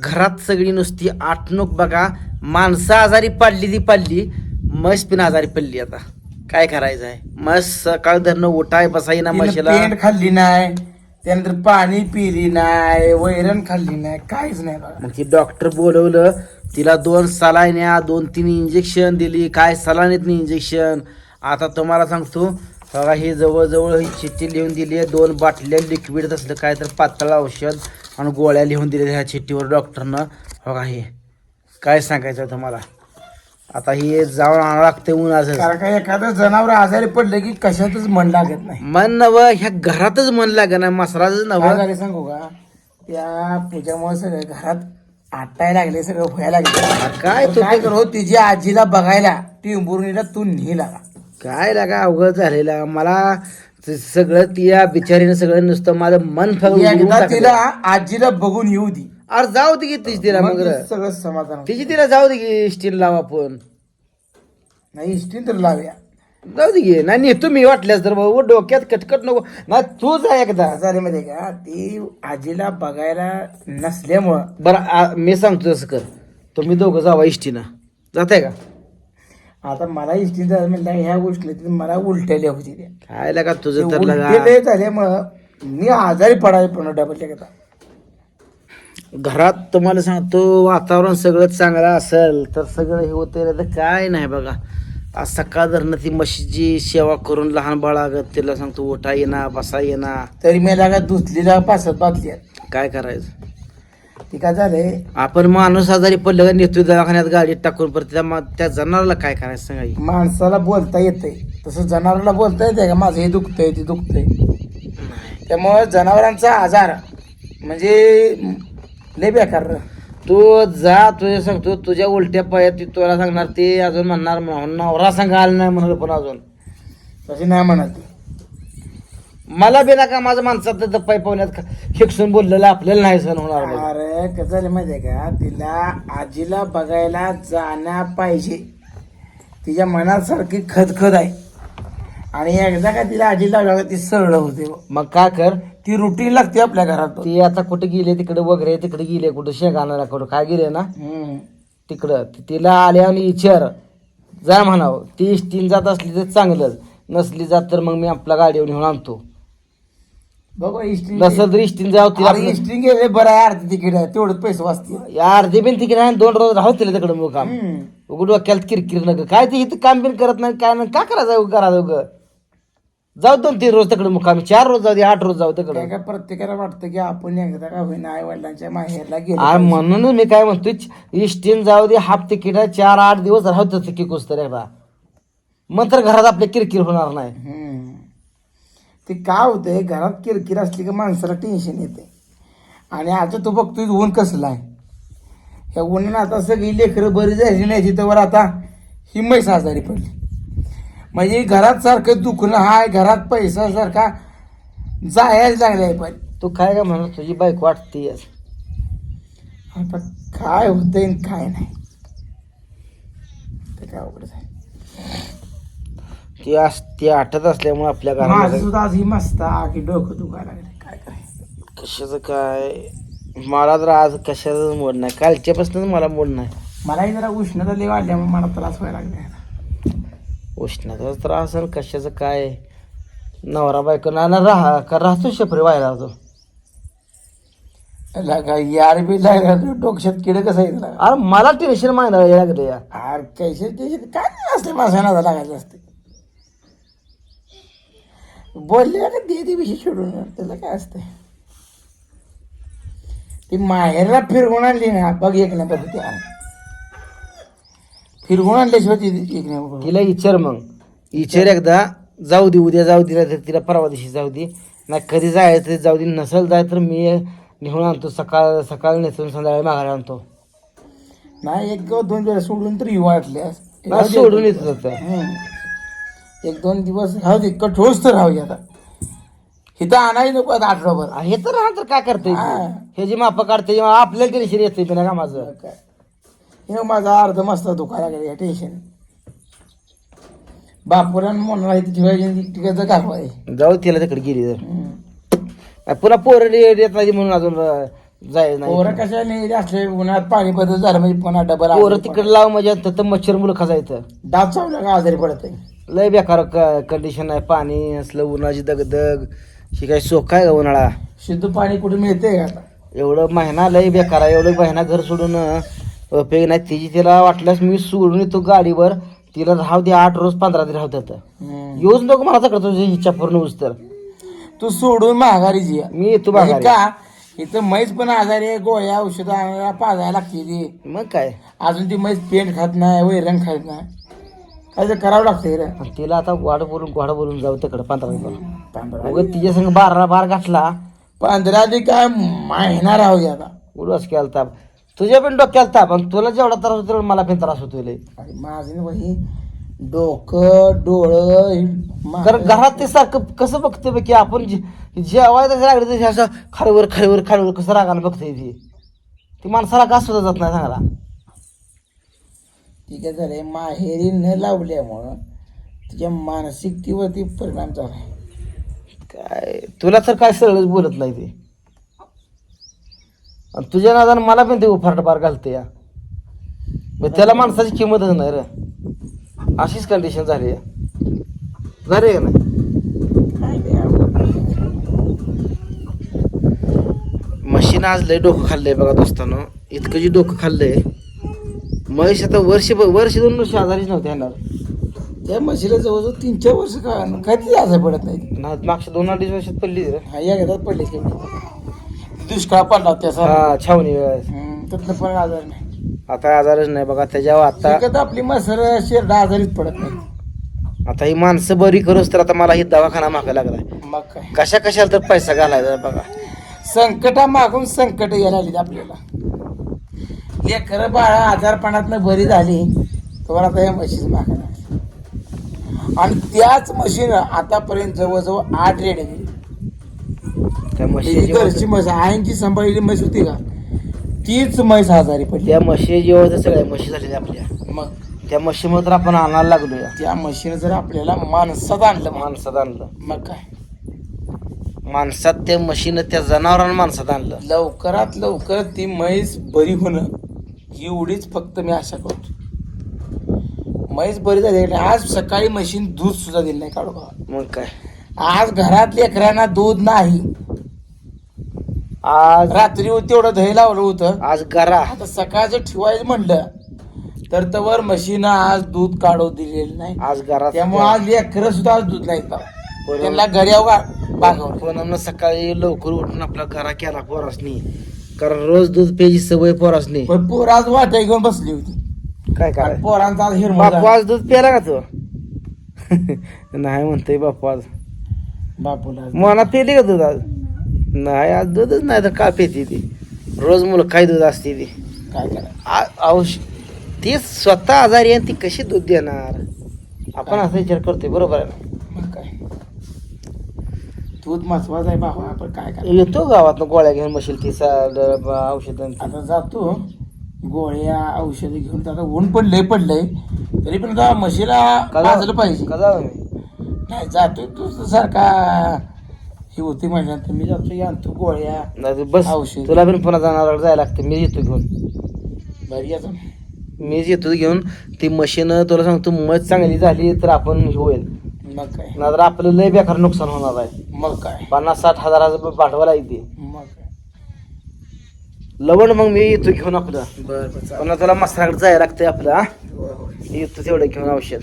घरात सगळी नुसती आठणूक बघा. माणसं आजारी पडली ती पडली. म्हस पण आजारी पडली आता. काय करायचं आहे? म्हस सकाळ धरणं उठाय बसाई ना तिनं म्हशीला. पेंट खाल्ली नाही. त्यानंतर पाणी पिली नाही. वैरण खाल्ली नाही. काहीच नाही बघा. मग ती डॉक्टर बोलवलं तिला दोन सलाईन्या दोन तीन इंजेक्शन दिली. काय सलाईनीत इंजेक्शन आता तुम्हाला सांगतो बघा हे जवळजवळ ही चिठ्ठी लिहून दिली आहे. दोन बाटल्या लिक्विड असलं काय तर पातळ औषध. आणि गोळ्या लिहून दिल्या ह्या चिठ्ठीवर डॉक्टरनं बघा हे काय सांगायचं तुम्हाला आता हे जाऊन आणावं लागतं उन्हाचं. कारण का एखादं जनावर आजारी पडलं की कशातच मन लागत नाही. मन नव ह्या घरातच मन लागेल ना मसराच नव. काय झाले सांगू का? त्या पूजामुळे सगळं घरात आटायला लागले सगळं व्हायला लागले. काय तू काय करू तिची आजीला बघायला टिंबुर्णीला तू नेला काय लागा अवघड झालेला. मला ते सगळं त्या बिचारीनं सगळं नुसतं माझं मन फक्त एकदा तिला आजीला बघून येऊ दे. अरे जाऊ दे की तिची तिला मग. सगळं समाधान होतं. तिची तिला जाऊ दे की स्टील लावा आपण. नाही इष्टीन तर लावूया. जाऊ दे की. नाही नेतो मी वाटल्यास तर भाऊ. डोक्यात कटकट नको. नाही तू जा एकदा. झालं माहितीये का? ती आजीला बघायला नसल्यामुळं. बरं आ- मी सांगतो तसं कर. तुम्ही दोघं जावा इष्टीनं. जाताय का? आता मला इष्टीन झालं म्हणलं ह्या गोष्टी मला उलट्याल्या होती त्या. काय लागा तुझं तर उलटे लागा? लय झाल्यामुळं मी आजारी पडायला पण डबल एकदा घरात तुम्हाला सांगतो वातावरण सगळं चांगलं असेल तर सगळं हे होतं तर काय नाही बघा. आज सकाळ धरणं ती म्हशीची सेवा करून लहान बाळागत तिला सांगतो उठा येणार बसा येणार तरी मी लागा दुसरीला पासत बातली काय करायचं? ती काय झालंय? आपण माणूस आजारी पडलं का नेतो दवाखान्यात गाडीत टाकून परत त्या मा- त्या जनावराला काय करायचं सांगा की? माणसाला बोलता येतंय. तसं जनावराला बोलता येते का माझं हे दुखतंय ते दुखतंय? त्यामुळे जनावरांचा आजार म्हणजे लय बेकार तू जा तुझ्या सांगतो तुझ्या उलट्या पायात ती तुला सांगणार ते अजून म्हणणार म्हणून नवरा सांगा आला नाही म्हणलं पण अजून. तशी नाही म्हणत. मला बिना का माझं माणसात पाय पाहुण्यात खेकसून बोललेलं आपल्याला नाही सण होणार बघ. अरे कसं झालं माहितीये का? तिला आजीला बघायला जाण्या पाहिजे. तिच्या मनात सारखी खदखद आहे. आणि एकदा का तिला आजीला बघा ती सरळ होते बघ. मग काय कर? ती रुटीन लागते आपल्या घरात. ती आता कुठे गेले? तिकडे वगैरे तिकडे गेले कुठं शेंगाणाला कुठं काय गेले ना? हम्म. तिकडं. ती- तिला आल्या आणि विचार. जा म्हणावं. ती इष्टीन जात असली तर चांगलंच. नसली जात तर मग मी आपला गाडीवर घेऊन आणतो. बघा इस्टिंग नसल तर इष्टीन जाऊ तिला इस्टिंग गेले बरं आहे अर्धी तिकीट. आहे तेवढंच पैसे वाचतील. अर्धी बिन तिकडे आहे दोन रोज राहू तिला तिकडे मुकाम हम्म. उघड डोक्याला किरकिर नका. काय ते इथं काम बिन करत नाही काय नाही. का करायचं करा उग? जाऊ दोन तीन रोज तिकडे मुकाम चार रोज जाऊ दे आठ रोज जाऊ तिकडे. काय काय प्रत्येकाला वाटतं की आपण एकदा का होईना आई वडिलांच्या माहेरला गेलो म्हणूनच मी काय म्हणतोय इष्टीन जाऊ दे हाफ तिकीट आहे चार आठ दिवस राहू तिकीट कुस तर एकदा. मग तर घरात आपल्या किरकिर होणार नाही. हम्म. ते काय होतंय घरात किरकिर असली की माणसाला टेन्शन येते. आणि आता तू बघतोय ऊन कसलं आहे. ह्या उन्हानं आता सगळी लेकरं बरी झाली नाही तिथं आता ही म्हैस आजारी पडली. म्हणजे घरात सारखं दुखणं हाय घरात पैसा सारखा जायला लागलाय पण. तू काय काय म्हणत तुझी बाईक वाटते आता काय होतंय काय नाही. ते काय अवघड आहे ती अस ती आठत असल्यामुळे आपल्या माझं घरामध्ये सुद्धा आज ही मस्त की डोकं दुखायला लागले काय करायचं? कशाचं काय? मला तर आज कशाचाच मोड नाही. कालच्यापासूनच मला मोड नाही. मलाही जरा उष्णता लई वाढल्यामुळे मला त्रास व्हायला लागला उष्णताचा त्रास आणि कशाचं काय? नवरा बायको ना ना राहा का राहतो शेपरी व्हायला तो लगा यार बी लागला डोक्यात किड कसं येतं? अरे मला टेन्शन माहिती लागलं या अरे कैसे त्याचे काय असते माणसाला लागायचं असते. बोलले का दे ते विषय सोडून. त्याला काय असते ती माहेरला फिरवून आणली ना बघ एक नंबर होती आ. फिरवून आणल्याशिवाय ती एक नंबर तिला विचार मग. विचार एकदा. जाऊ दे उद्या जाऊ दे नाहीतर तिला परवा दिवशी जाऊ दे. नाही कधी जायचं ते जाऊ दे. नसेल जाय तर मी निघून आणतो. सकाळ सकाळ नेसून संध्याकाळी माघारी आणतो. नाही एक किंवा दोन वेळा सोडून तरी वाटल्यास. सोडून येत. एक दोन दिवस राहू दे कठोरच तर राहू आता. इथं आणायला नको आता आठवडाभर. हे तर राहा तर काय करते हा. जी माप काढते आपल्याला टेन्शन येते बिना का माझं काय? हे माझा अर्ध मस्त दुखायला लागले टेन्शन बापुरान म्हणणार तिकडचं काकवाय जाऊ तिला तिकडे गेली तर पुन्हा पोरं येत नाही म्हणून अजून जाय पोरं नाही. कशा नाही असले उन्हात पाणी बदल झालं म्हणजे पुन्हा डबल पोरं तिकडे लाव म्हणजे मच्छर मुलं खाजायचं डाब चावला का आजारी पडत आहे लय बेकार कंडिशन आहे. पाणी असलं उन्हाची दगदग ही काय सोख आहे का उन्हाळा? शुद्ध पाणी कुठे मिळते का आता? एवढं महिना लय बेकार आहे. एवढं महिना घर सोडून उपयोग नाही. तिची तिला वाटल्यास मी सोडून येतो गाडीवर. तिला राहू दे आठ रोज पंधरा दिवस राहतात. येऊच नको मला तुझी इच्छा पूर्ण होऊस तर. तू सोडून माघारी जी. मी येतो माघारी. का इथं म्हैस पण आजारी आहे गोळ्या औषधं आणायला पाजायला लागते ती. मग काय? अजून ती म्हैस पेंट खात नाही वैरण खात नाही. काय तर करावं लागतंय रे. आणि तिला आता वाढ बोलून वाढ बोलून जाऊ तिकडं पंधरा मग तिच्या संग बारा बार घातला. पंधरा दिवस काय महिना राहू दे आता. उलस केला ताप तुझ्या पण डोक्याला ताप आणि तुला जेवढा त्रास होतो तेवढा मला पण त्रास होतो लय. अरे माझं ना बाई डोकं डोळं मा- कारण घरात ते सारखं कसं बघते बघ की आपण जे- जेवायला तसं लागलं तरी असं खालीवर खालीवर खालीवर कसं रागानं बघते ती. ती माणसाला का सुद्धा जात नाही सांगायला ठीक आहे झालंय माहेरी न लावल्यामुळं तिच्या मानसिकतेवरती परिणाम झाला काय? तुला तर काय सरळच बोलत नाही ते. आणि तुझ्या नादानं मला पण ते उफाट पार घालते या. मग त्याला माणसाची किंमतच नाही रे. अशीच कंडिशन झाली आहे. झाली का नाही. मशीन आज लय डोकं खाल्लंय बघा दोस्तानो. इतकं जे डोकं खाल्लंय महेश आता वर्ष वर्ष दोन वर्ष आजारीच नव्हते येणार. त्या म्हशीला जवळजवळ तीन चार वर्ष का ती आजार पडत नाही. ना- मागच्या दोन अडीच वर्षात पडली रे. हा या घेतात पडले की. दुष्काळ पडला त्याचा. हा छावणी वेळेस. त्यातलं पण आजार नाही. आता आजारच नाही बघा त्याच्यावर आता आपली मसर शेरडा आजारीच पडत नाही. आता ही माणसं बरी करूच तर आता मला ही दवाखाना मागा लागलाय. मग काय? कशा कशाला तर पैसा घालायचा बघा. संकटा मागून संकट यायला लागली आपल्याला. लेकर बाळा आजारपणातनं बरी झाली तर आता या म्हशीच मागायला आणि त्याच म्हशीनं आतापर्यंत जवळजवळ आठ रेड त्या ही म्हशी घरची म्हैस आईंची सांभाळलेली म्हैस होती का? तीच म्हैस आजारी पडली. त्या म्हशी जेव्हा सगळ्या म्हशी झाल्या आपल्या. मग? त्या म्हशीमुळे तर आपण आणायला लागलो त्या म्हशीनं जर आपल्याला माणसात आणलं माणसात आणलं. मग काय? माणसात त्या म्हशीनं त्या जनावरांना माणसात आणलं. लवकरात लवकर ती म्हैस बरी होणं एवढीच फक्त मी आशा करतो. म्हैस बरी झाली की आज सकाळी म्हशीन दूध सुद्धा दिलं नाही काढू बघा मग काय? आज घरात लेकरांना दूध नाही. आज रात्री तेवढं दही लावलं होतं. आज गरा आता सकाळचं ठेवायचं म्हणलं तर तवर म्हशीनं आज दूध काढू दिलेलं नाही. आज गरा त्यामुळे आज लेकरं सुद्धा आज दूध नाही त्यांना घड्यावर बागवलं पण सकाळी लवकर उठून आपला गरा केला पोरासनी. कारण रोज दूध प्यायची सवय पोरासनी. पण पोर आज वाट्या घेऊन बसली होती. काय आणि काय पोरांचा आज बापू झाला. आज दूध प्याला का तू? नाही म्हणतोय बापू आज. बापूला आज. मना पेली का दूध आज? नाही आज दूधच नाही तर का पेती ती? रोज मुलं काय दूध असते ती? काय करायचं? आ- औष ती स्वतः आजारी आहे ती कशी दूध देणार? आपण असा विचार करतोय बरोबर आहे ना? दूध महत्वाचं आहे बाबा आपण काय करायचं येतो गावात गोळ्या घेऊन बसेल ती औषध आता जातो. गोळ्या औषधं घेऊन आता ऊन पडलंय पडलंय. तरी पण का म्हशीला पाजलं पाहिजे. नाही जातो तू सारखा. ही होती म्हटल्यानंतर मी जातो या आणतो गोळ्या नाही बस. औषध. तुला पण पुन्हा जाणार जायला लागतं. मी येतो घेऊन. बरी येतो मीच येतो घेऊन. ती मशीन तुला सांगतो मत चांगली झाली तर आपण होईल. मग काय? नाहीतर आपलं लय बेकार नुकसान होणार आहे. मग काय? पन्नास साठ हजाराचं भांडवल आहे ते. मग काय? लवण मग मी येतो घेऊन आपलं. बरं बरं चालेल. पुन्हा तुला मसराकडे जायला लागतंय आपलं हा? होय, होय. येतो तेवढं घेऊन औषध.